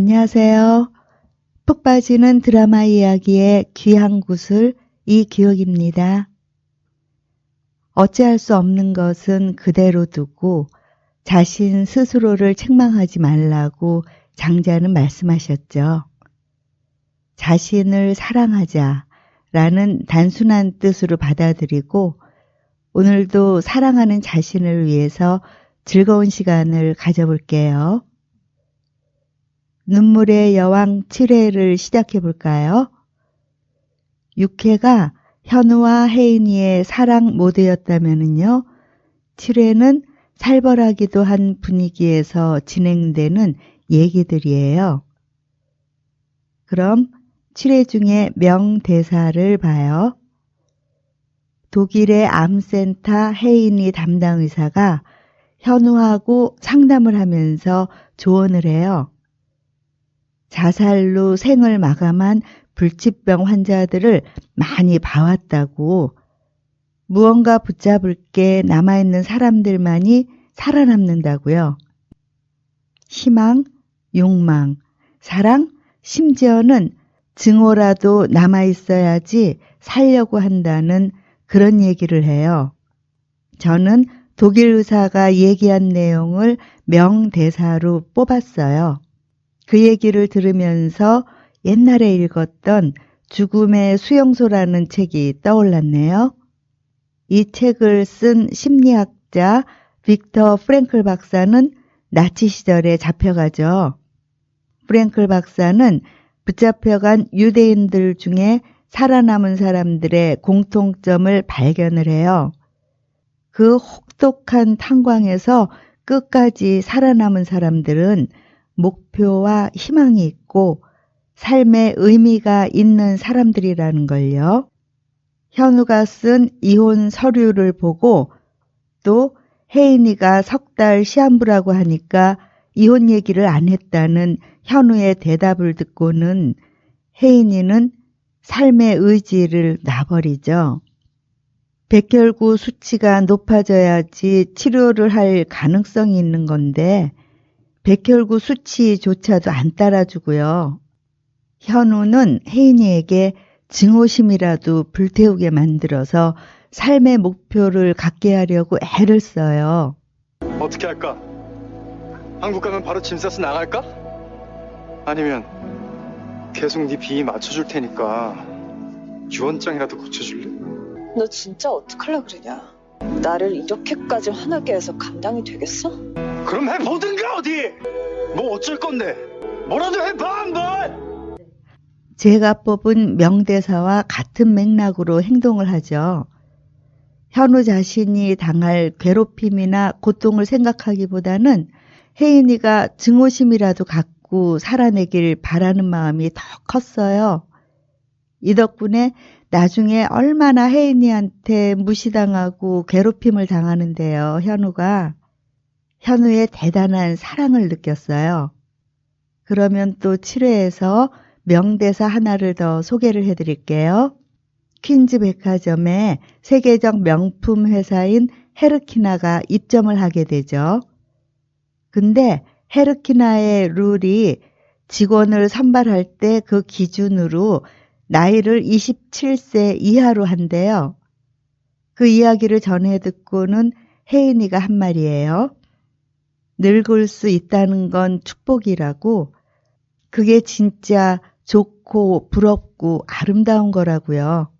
안녕하세요. 푹 빠지는 드라마 이야기의 귀한 구슬 이기옥입니다. 어찌할 수 없는 것은 그대로 두고 자신 스스로를 책망하지 말라고 장자는 말씀하셨죠. 자신을 사랑하자 라는 단순한 뜻으로 받아들이고 오늘도 사랑하는 자신을 위해서 즐거운 시간을 가져볼게요. 눈물의 여왕 7회를 시작해 볼까요? 6회가 현우와 혜인이의 사랑 모드였다면요. 7회는 살벌하기도 한 분위기에서 진행되는 얘기들이에요. 그럼 7회 중에 명대사를 봐요. 독일의 암센터 혜인이 담당 의사가 현우하고 상담을 하면서 조언을 해요. 자살로 생을 마감한 불치병 환자들을 많이 봐왔다고 무언가 붙잡을 게 남아있는 사람들만이 살아남는다고요. 희망, 욕망, 사랑, 심지어는 증오라도 남아있어야지 살려고 한다는 그런 얘기를 해요. 저는 독일 의사가 얘기한 내용을 명대사로 뽑았어요. 그 얘기를 들으면서 옛날에 읽었던 죽음의 수용소라는 책이 떠올랐네요. 이 책을 쓴 심리학자 빅터 프랭클 박사는 나치 시절에 잡혀가죠. 프랭클 박사는 붙잡혀간 유대인들 중에 살아남은 사람들의 공통점을 발견을 해요. 그 혹독한 탄광에서 끝까지 살아남은 사람들은 목표와 희망이 있고 삶의 의미가 있는 사람들이라는 걸요. 현우가 쓴 이혼 서류를 보고 또 혜인이가 석 달 시한부라고 하니까 이혼 얘기를 안 했다는 현우의 대답을 듣고는 혜인이는 삶의 의지를 놔버리죠. 백혈구 수치가 높아져야지 치료를 할 가능성이 있는 건데 백혈구 수치조차도 안 따라주고요. 현우는 혜인이에게 증오심이라도 불태우게 만들어서 삶의 목표를 갖게 하려고 애를 써요. 어떻게 할까? 한국 가면 바로 짐 싸서 나갈까? 아니면 계속 네 비위 맞춰줄 테니까 유언장이라도 고쳐줄래? 너 진짜 어떡하려 그러냐? 나를 이렇게까지 화나게 해서 감당이 되겠어? 그럼 해보든가 어디! 뭐 어쩔 건데! 뭐라도 해봐 한번! 제가 뽑은 명대사와 같은 맥락으로 행동을 하죠. 현우 자신이 당할 괴롭힘이나 고통을 생각하기보다는 혜인이가 증오심이라도 갖고 살아내길 바라는 마음이 더 컸어요. 이 덕분에 나중에 얼마나 혜인이한테 무시당하고 괴롭힘을 당하는데요, 현우가. 현우의 대단한 사랑을 느꼈어요. 그러면 또 7회에서 명대사 하나를 더 소개를 해드릴게요. 퀸즈 백화점에 세계적 명품 회사인 헤르키나가 입점을 하게 되죠. 근데 헤르키나의 룰이 직원을 선발할 때 그 기준으로 나이를 27세 이하로 한대요. 그 이야기를 전해 듣고는 혜인이가 한 말이에요. 늙을 수 있다는 건 축복이라고 그게 진짜 좋고 부럽고 아름다운 거라고요.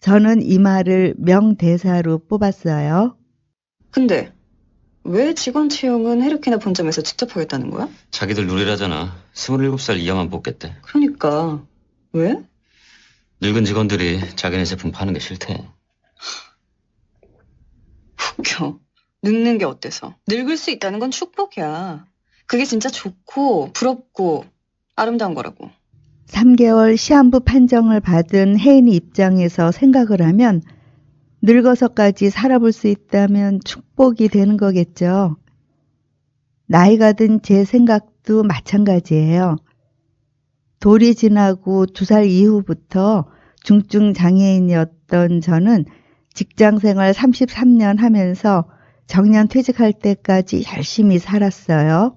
저는 이 말을 명대사로 뽑았어요. 근데 왜 직원 채용은 헤르키나 본점에서 직접 하겠다는 거야? 자기들 누리라잖아. 27살 이하만 뽑겠대. 그러니까 왜? 늙은 직원들이 자기네 제품 파는 게 싫대. 웃겨. 늙는 게 어때서? 늙을 수 있다는 건 축복이야. 그게 진짜 좋고 부럽고 아름다운 거라고. 3개월 시한부 판정을 받은 혜인이 입장에서 생각을 하면 늙어서까지 살아볼 수 있다면 축복이 되는 거겠죠. 나이가 든 제 생각도 마찬가지예요. 돌이 지나고 두 살 이후부터 중증 장애인이었던 저는 직장 생활 33년 하면서 정년 퇴직할 때까지 열심히 살았어요.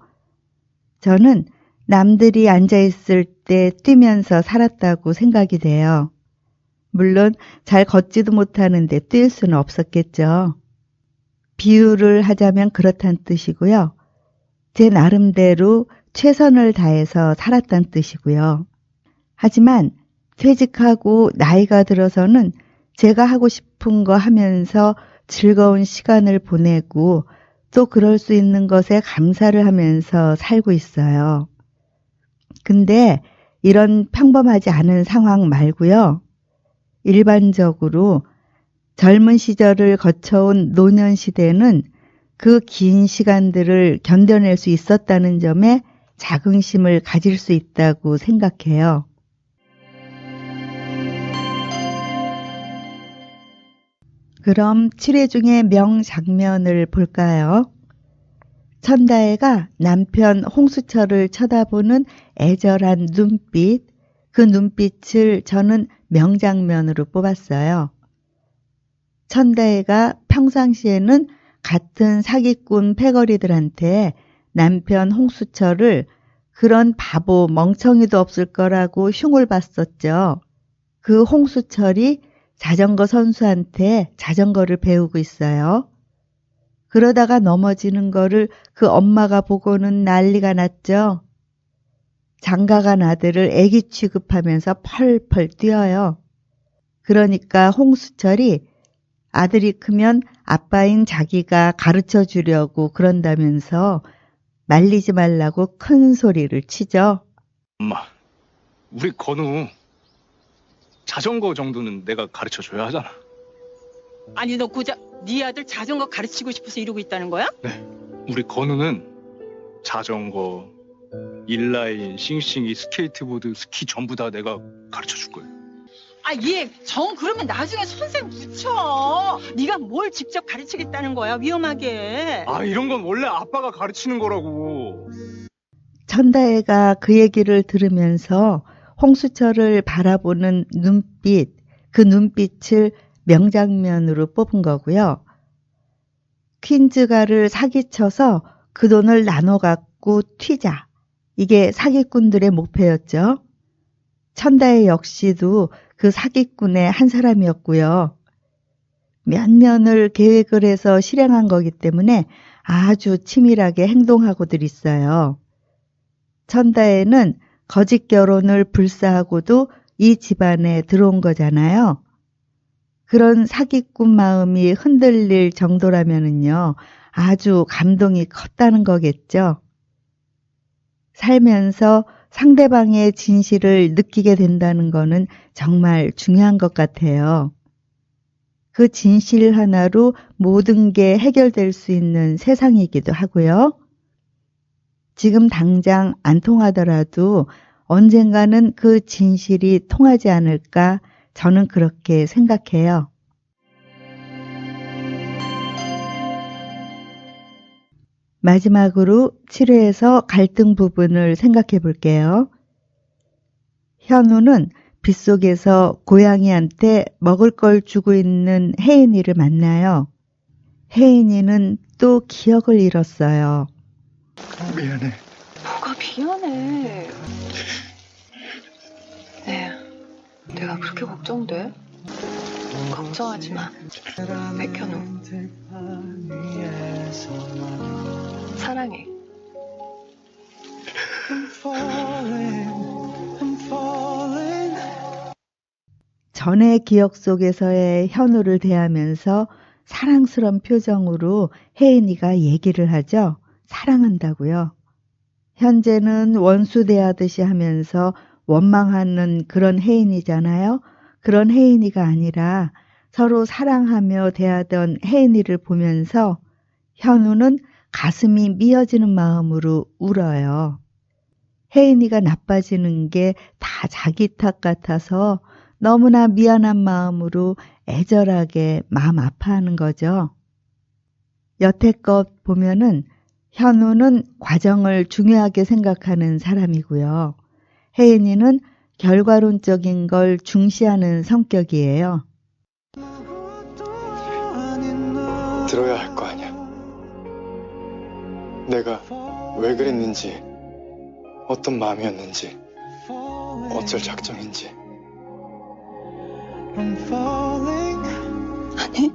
저는 남들이 앉아있을 때 뛰면서 살았다고 생각이 돼요. 물론 잘 걷지도 못하는데 뛸 수는 없었겠죠. 비유를 하자면 그렇단 뜻이고요. 제 나름대로 최선을 다해서 살았단 뜻이고요. 하지만 퇴직하고 나이가 들어서는 제가 하고 싶은 거 하면서 즐거운 시간을 보내고 또 그럴 수 있는 것에 감사를 하면서 살고 있어요. 근데 이런 평범하지 않은 상황 말고요. 일반적으로 젊은 시절을 거쳐온 노년 시대는 그 긴 시간들을 견뎌낼 수 있었다는 점에 자긍심을 가질 수 있다고 생각해요. 그럼 7회 중에 명장면을 볼까요? 천다혜가 남편 홍수철을 쳐다보는 애절한 눈빛, 그 눈빛을 저는 명장면으로 뽑았어요. 천다혜가 평상시에는 같은 사기꾼 패거리들한테 남편 홍수철을 그런 바보 멍청이도 없을 거라고 흉을 봤었죠. 그 홍수철이 자전거 선수한테 자전거를 배우고 있어요. 그러다가 넘어지는 거를 그 엄마가 보고는 난리가 났죠. 장가간 아들을 애기 취급하면서 펄펄 뛰어요. 그러니까 홍수철이 아들이 크면 아빠인 자기가 가르쳐 주려고 그런다면서 말리지 말라고 큰 소리를 치죠. 엄마, 우리 건우 자전거 정도는 내가 가르쳐 줘야 하잖아. 아니 너 고작 네 아들 자전거 가르치고 싶어서 이러고 있다는 거야? 우리 건우는 자전거, 인라인, 싱싱이, 스케이트보드, 스키 전부 다 내가 가르쳐 줄 거야. 아얘 정 그러면 나중에 선생 붙여. 네가 뭘 직접 가르치겠다는 거야 위험하게. 아 이런 건 원래 아빠가 가르치는 거라고. 천다혜가 그 얘기를 들으면서 홍수철을 바라보는 눈빛, 그 눈빛을 명장면으로 뽑은 거고요. 퀸즈가를 사기쳐서 그 돈을 나눠 갖고 튀자. 이게 사기꾼들의 목표였죠. 천다혜 역시도 그 사기꾼의 한 사람이었고요. 몇 년을 계획을 해서 실행한 거기 때문에 아주 치밀하게 행동하고들 있어요. 천다혜는 거짓 결혼을 불사하고도 이 집안에 들어온 거잖아요. 그런 사기꾼 마음이 흔들릴 정도라면은요, 아주 감동이 컸다는 거겠죠. 살면서 상대방의 진실을 느끼게 된다는 거는 정말 중요한 것 같아요. 그 진실 하나로 모든 게 해결될 수 있는 세상이기도 하고요. 지금 당장 안 통하더라도 언젠가는 그 진실이 통하지 않을까 저는 그렇게 생각해요. 마지막으로 7회에서 갈등 부분을 생각해 볼게요. 현우는 빗속에서 고양이한테 먹을 걸 주고 있는 혜인이를 만나요. 혜인이는 또 기억을 잃었어요. 미안해. 뭐가 미안해. 네, 내가 그렇게 걱정돼? 걱정하지 마. 백현우. 사랑해. 전의 기억 속에서의 현우를 대하면서 사랑스런 표정으로 혜인이가 얘기를 하죠. 사랑한다고요. 현재는 원수 대하듯이 하면서 원망하는 그런 혜인이잖아요. 그런 혜인이가 아니라 서로 사랑하며 대하던 혜인이를 보면서 현우는 가슴이 미어지는 마음으로 울어요. 혜인이가 나빠지는 게 다 자기 탓 같아서 너무나 미안한 마음으로 애절하게 마음 아파하는 거죠. 여태껏 보면은 현우는 과정을 중요하게 생각하는 사람이고요. 혜인이는 결과론적인 걸 중시하는 성격이에요. 들어야 할 거 아니야. 내가 왜 그랬는지 어떤 마음이었는지 어쩔 작정인지 아니,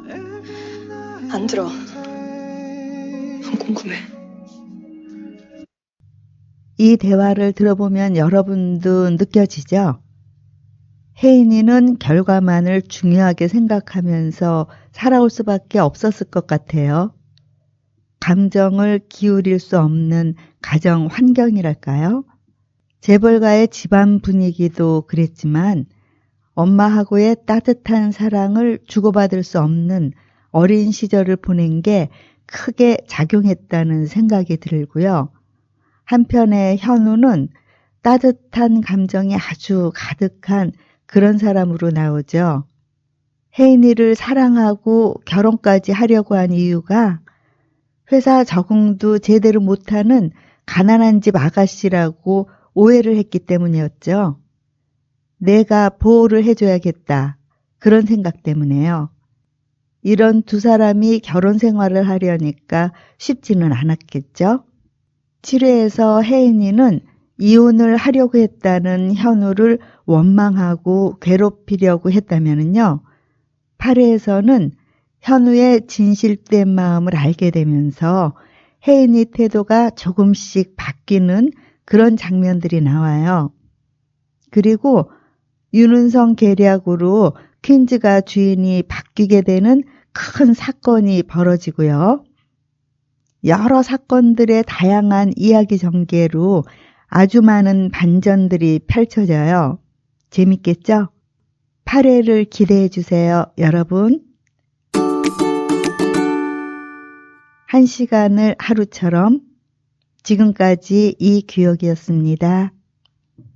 안 들어. 안 궁금해. 이 대화를 들어보면 여러분도 느껴지죠? 혜인이는 결과만을 중요하게 생각하면서 살아올 수밖에 없었을 것 같아요. 감정을 기울일 수 없는 가정 환경이랄까요? 재벌가의 집안 분위기도 그랬지만 엄마하고의 따뜻한 사랑을 주고받을 수 없는 어린 시절을 보낸 게 크게 작용했다는 생각이 들고요. 한편에 현우는 따뜻한 감정이 아주 가득한 그런 사람으로 나오죠. 혜인이를 사랑하고 결혼까지 하려고 한 이유가 회사 적응도 제대로 못하는 가난한 집 아가씨라고 오해를 했기 때문이었죠. 내가 보호를 해줘야겠다. 그런 생각 때문에요. 이런 두 사람이 결혼 생활을 하려니까 쉽지는 않았겠죠. 7회에서 혜인이는 이혼을 하려고 했다는 현우를 원망하고 괴롭히려고 했다면요. 8회에서는 현우의 진실된 마음을 알게 되면서 혜인이 태도가 조금씩 바뀌는 그런 장면들이 나와요. 그리고 윤은성 계략으로 퀸즈가 주인이 바뀌게 되는 큰 사건이 벌어지고요. 여러 사건들의 다양한 이야기 전개로 아주 많은 반전들이 펼쳐져요. 재밌겠죠? 8회를 기대해 주세요, 여러분. 한 시간을 하루처럼 지금까지 이 규혁이었습니다.